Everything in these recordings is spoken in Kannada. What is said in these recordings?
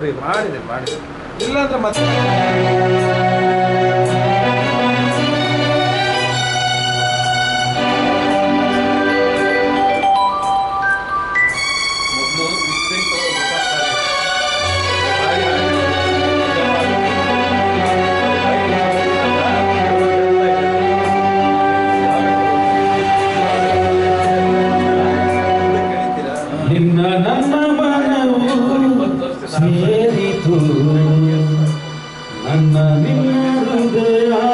ಮಾಡಿದೆ ಮಾಡಿದೆ. ಇಲ್ಲಾಂದ್ರೆ ಮತ್ತೆ Hallelujah.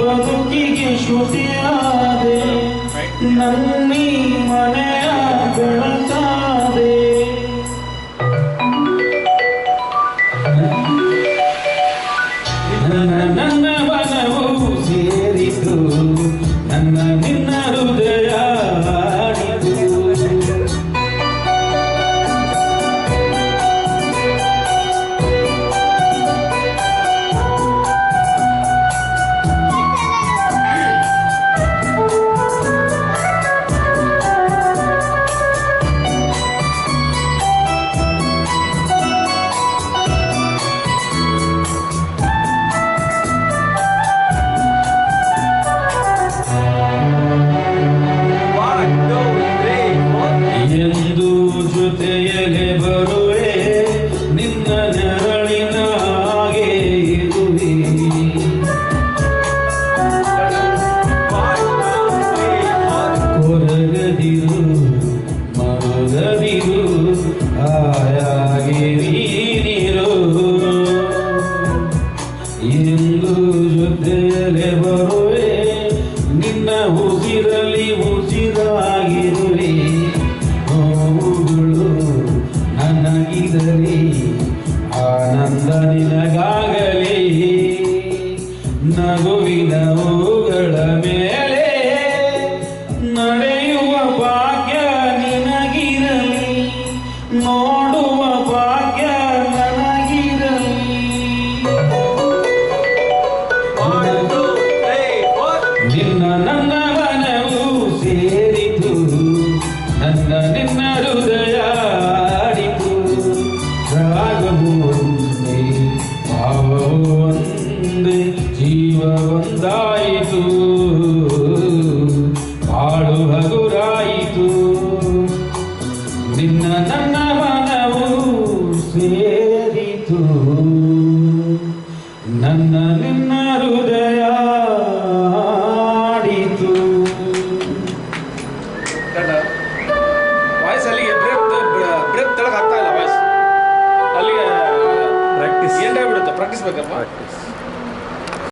ಬದುಕಿಗೆ ಶ್ರುತಿಯಾದೆ ನನ್ನಿ ಮನೆಯ ಬೆಳಕು ಮೇಲೆ ಬರುವೆ ನಿನ್ನ ಉಸಿರಲಿ ಉಸಿರಾಗಿರುವೆ. ಹೂಗಳು ನನಗಿರಲಿ. ಜೀವ ಒಂದಾಯಿತು ಬಾಳು ಹಗುರಾಯಿತು. ನಿನ್ನ ನನ್ನ ಮನವು ಸೇರಿತು. ನನ್ನ ನಿನ್ನ ಹೃದಯ ಆಡಿತು. ವಾಯ್ಸಲ್ಲಿ ಬ್ರೆತ್ ತಳಗೆ ಆಗ್ತಾ ಇಲ್ಲ ವಾಯ್ಸ್. ಅಲ್ಲಿಗೆ ಪ್ರಾಕ್ಟೀಸ್ ಎಂಡಾಗ್ಬಿಡುತ್ತೆ ಪ್ರಾಕ್ಟೀಸ್ ಬೇಕಪ್ಪ?